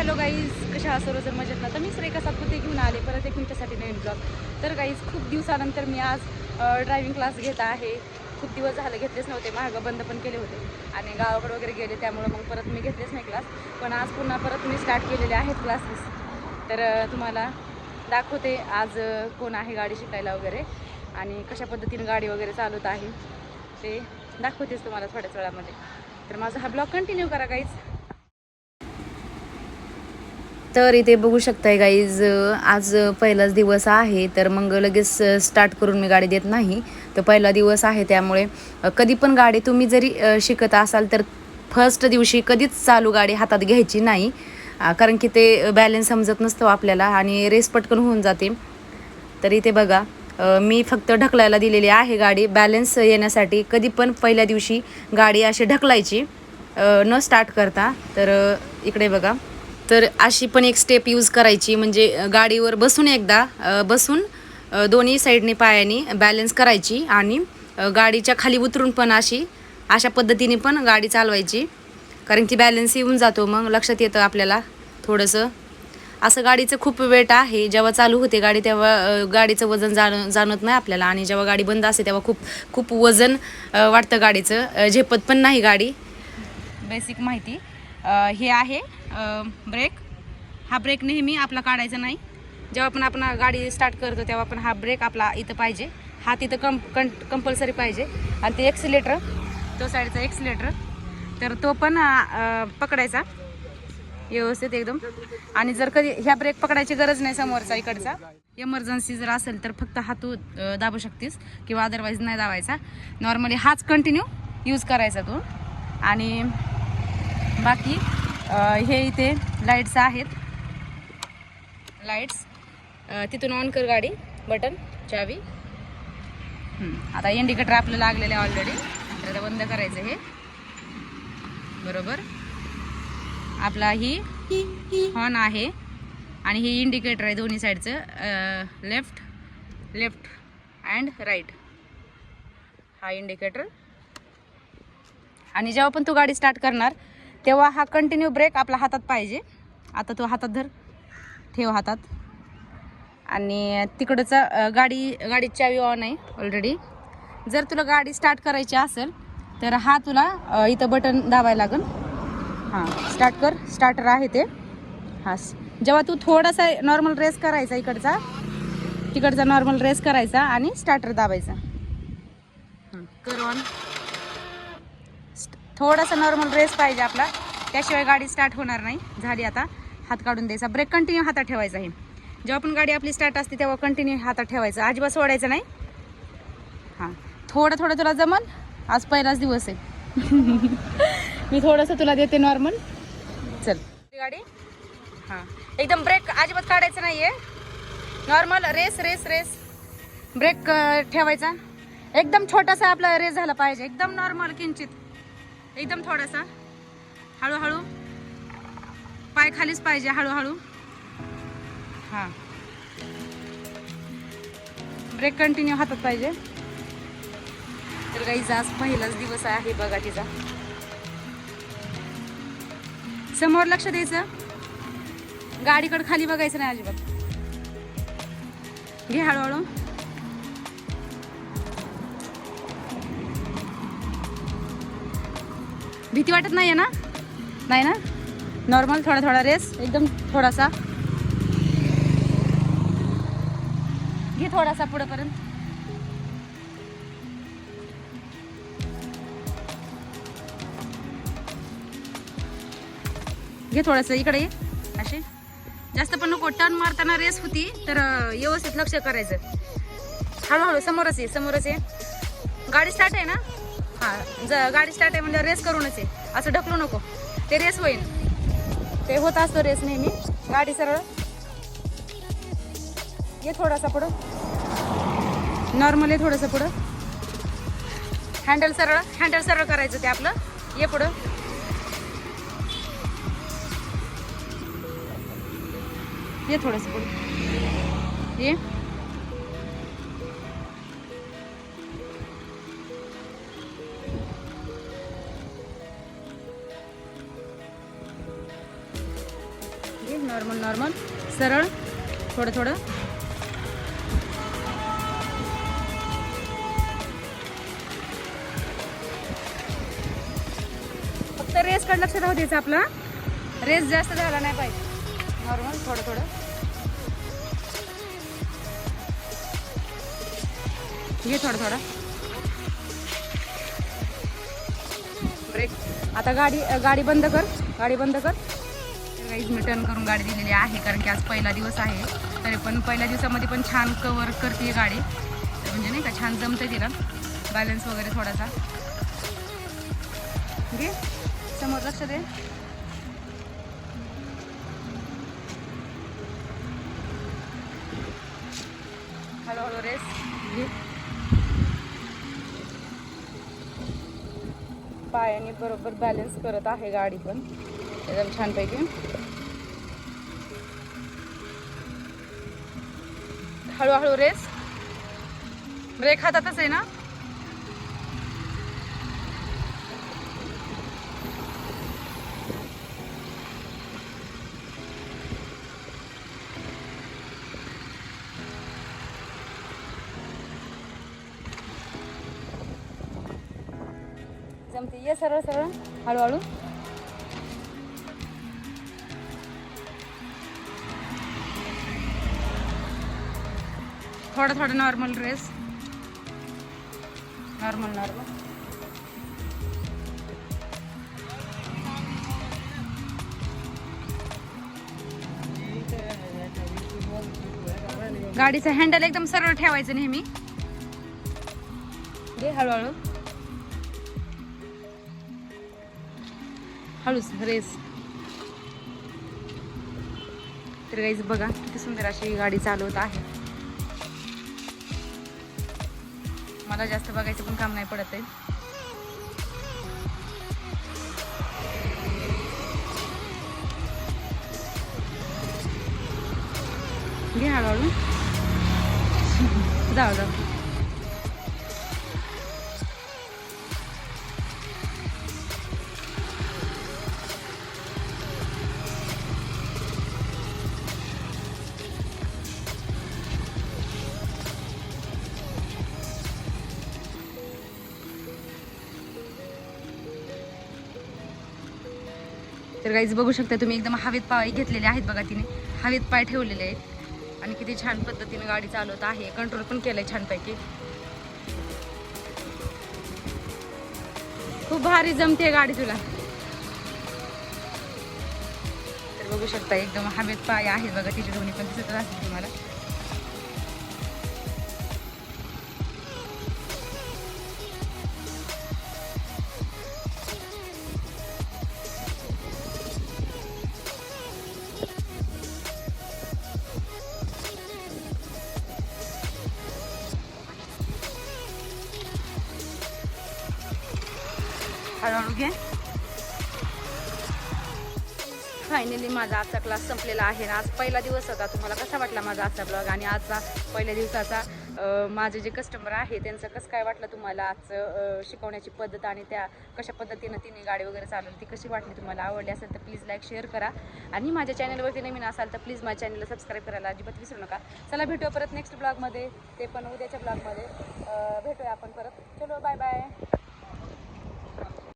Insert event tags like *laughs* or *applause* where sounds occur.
Hello guys कशा सर्व जर मजेत ना? तर मी श्रेखा सातपुते घेऊन आले. परत एक तुमच्यासाठी नवीन ब्लॉग तर गाईज खूप दिवसानंतर मी आज ड्रायव्हिंग क्लास घेत आहे. खूप दिवस झालं घेतलेच नव्हते. महाग बंद पण केले होते. आणि गावाकडे वगैरे गेले त्यामुळं मग परत मी घेतलेच नाही क्लास पण आज पुन्हा परत मी स्टार्ट केलेले आहेत क्लासेस तर तुम्हाला दाखवते आज कोण आहे गाडी शिकायला वगैरे. आणि कशा पद्धतीने गाडी वगैरे चालवत आहे ते दाखवतेच तुम्हाला थोड्याच वेळामध्ये. तर माझा हा ब्लॉग कंटिन्यू करा गाईज. तर इथे बघू शकताय गाईज आज पहिलाच दिवस आहे तर मग लगेच स्टार्ट करून मी गाडी देत नाही. तर पहिला दिवस आहे त्यामुळे कधी पण गाडी तुम्ही जरी शिकत असाल तर फर्स्ट दिवशी कधीच चालू गाडी हातात घ्यायची नाही. कारण की ते बॅलन्स समजत नसतो आपल्याला आणि रेस पटकन होऊन जाते. तर इथे बघा मी फक्त ढकलायला दिलेली आहे गाडी. बॅलन्स येण्यासाठी कधी पण पहिल्या दिवशी गाडी अशी ढकलायची न स्टार्ट करता. तर इकडे बघा. तर अशी पण एक स्टेप यूज करायची. म्हणजे गाडीवर बसून एकदा बसून दोन्ही साईडने पायाने बॅलन्स करायची आणि गाडीच्या खाली उतरून पण अशी अशा पद्धतीने पण गाडी चालवायची. कारण की बॅलन्स येऊन जातो. मग लक्षात येतं आपल्याला थोडंसं. असं गाडीचं खूप वेट आहे. जेव्हा चालू होते गाडी तेव्हा गाडीचं वजन जाण जाणवत नाही आपल्याला. आणि जेव्हा गाडी बंद असते तेव्हा खूप खूप वजन वाटतं गाडीचं. झेपत पण नाही गाडी. बेसिक माहिती. हे आहे ब्रेक हा ब्रेक नेहमी आपला काढायचा नाही. जेव्हा पण आपण गाडी स्टार्ट करतो तेव्हा पण हा ब्रेक आपला इथं पाहिजे. हा तिथं कम कं कंपल्सरी पाहिजे. आणि ते एक्सिलेटर तो साईडचा एक्सिलेटर तर तो पण पकडायचा. व्यवस्थित एकदम. आणि जर कधी ह्या ब्रेक पकडायची गरज नाही समोरचा इकडचा. इमर्जन्सी जर असेल तर फक्त हा तू दाबू शकतेस. किंवा अदरवाईज नाही दाबायचा. नॉर्मली हाच कंटिन्यू यूज करायचा तू. आणि बाकी हे इथे लाईट्स आहेत. लाईट्स तिथून ऑन कर गाडी. बटन चावी. आता इंडिकेटर आपलं लागलेलं आहे ऑलरेडी तर आता बंद करायचं हे. बरोबर? आपला ही हॉर्न आहे. आणि हे इंडिकेटर आहे दोन्ही साईडचं लेफ्ट लेफ्ट अँड राईट हा इंडिकेटर आणि जेव्हा पण तू गाडी स्टार्ट करणार तेव्हा हा कंटिन्यू ब्रेक आपल्या हातात पाहिजे. आता तो हातात धर. ठेव हातात. आणि तिकडचं गाडी गाडीची चावी ऑन आहे ऑलरेडी जर तुला गाडी स्टार्ट करायची असेल तर हा तुला इथं बटन दाबायला लागेल. हां स्टार्ट कर. स्टार्टर आहे ते. हां जेव्हा तू थोडासा नॉर्मल रेस करायचा इकडचा तिकडचा नॉर्मल रेस करायचा आणि स्टार्टर दाबायचा. हं, कर ऑन थोडासा नॉर्मल रेस पाहिजे आपला. त्याशिवाय गाडी स्टार्ट होणार नाही. झाली आता. हात काढून द्यायचा. ब्रेक कंटिन्यू हातात ठेवायचा आहे. जेव्हा पण गाडी आपली स्टार्ट असते तेव्हा कंटिन्यू हातात ठेवायचं. अजिबात सोडायचं नाही. हां. थोडं थोडं तुला जमल? आज पहिलाच दिवस आहे. *laughs* मी थोडंसं तुला देते नॉर्मल चल. गाडी? हां. एकदम ब्रेक अजिबात काढायचं नाही आहे normal race race race brake ठेवायचा. एकदम छोटासा आपला रेस झाला पाहिजे. एकदम नॉर्मल किंचित. एकदम थोडासा. हळूहळू. पाय खालीच पाहिजे हळूहळू. हां. ब्रेक कंटिन्यू हातात पाहिजे. तर काही आज पहिलाच दिवस आहे बघा तिचा. समोर लक्ष द्यायचं. गाडीकडे खाली बघायचं नाही अजिबात. घे हळूहळू. भीती वाटत नाही आहे ना? नाही ना? नॉर्मल थोडा थोडा रेस एकदम थोडासा. घे थोडासा पुढेपर्यंत घे थोडंसं इकडे ये. असे जास्त पण नको टर्न मारताना रेस होती तर व्यवस्थित लक्ष करायचं. हळूहळू समोरच ये समोरच ये. गाडी स्टार्ट आहे ना? हां ज गाडी स्टार्ट आहे म्हणजे रेस करूनच आहे असं ढकलू नको. ते रेस होईल. ते होत असतो रेस नेहमी. गाडी सरळ. ये थोडासा पुढं. नॉर्मल आहे थोडंसं पुढं. हँडल सरळ. हँडल सरळ करायचं ते आपलं. ये पुढं. ये थोडंसं पुढं. ये. सरळ थोडं थोडं. फक्त रेस कडे लक्ष राहू द्यायचं आपला. रेस जास्त झाला नाही पाहिजे. नॉर्मल थोडं थोडं. घे थोडं थोडं. ब्रेक आता गाडी गाडी बंद कर. गाडी बंद कर. गाईज मी टर्न करून गाडी दिलेली आहे कारण की आज पहिला दिवस आहे. तरी पण पहिल्या दिवसामध्ये पण छान कवर करते गाडी. म्हणजे नाही का छान जमते तिला. बॅलन्स वगैरे थोडासा. घे. समोर लक्ष दे. हळूहळू रेस घे. पायाने बरोबर बॅलन्स करत आहे गाडी पण. एकदम छानपैकी. हळूहळू रेस. ब्रेक हातातच आहे ना? जमते. ये सरळ सरळ. हळूहळू. थोडं थोडं नॉर्मल रेस नॉर्मल नॉर्मल गाडीचं हँडल एकदम सरळ ठेवायचं नेहमी. दे हळूहळू. हळूच रेस तर गाईज बघा किती सुंदर अशी गाडी चालवत आहे. मला जास्त बघायचं पण काम नाही पडत आहे. घे हळूहळू *laughs* जाऊ जाऊ. तर गाईज बघू शकता तुम्ही एकदम हवेत पाय घेतलेले आहेत बघा तिने. हवेत पाय ठेवलेले आहेत. आणि किती छान पद्धतीने गाडी चालवत आहे. कंट्रोल पण केलंय छानपैकी. खूप भारी जमते गाडी तुला. तर बघू शकता एकदम हवेत पाय आहेत बघा. तिचे दोन्ही पण दिसत असतील तुम्हाला. हळूहळू घे. फायनली माझा आजचा क्लास संपलेला आहे ना. आज पहिला दिवस होता. तुम्हाला कसा वाटला माझा आजचा ब्लॉग आणि आजचा पहिल्या दिवसाचा माझे जे कस्टमर आहे त्यांचं कसं काय वाटलं तुम्हाला आजचं शिकवण्याची पद्धत आणि त्या कशा पद्धतीनं तिने गाडी वगैरे चालवली ती कशी वाटली तुम्हाला? आवडली असेल तर प्लीज लाईक शेअर करा. आणि माझ्या चॅनलवरती नवीन असाल तर प्लीज माझ्या चॅनलला सबस्क्राईब करायला अजिबात विसरू नका. चला भेटूया परत नेक्स्ट ब्लॉगमध्ये ते पण उद्याच्या ब्लॉगमध्ये भेटूया आपण परत. चलो बाय बाय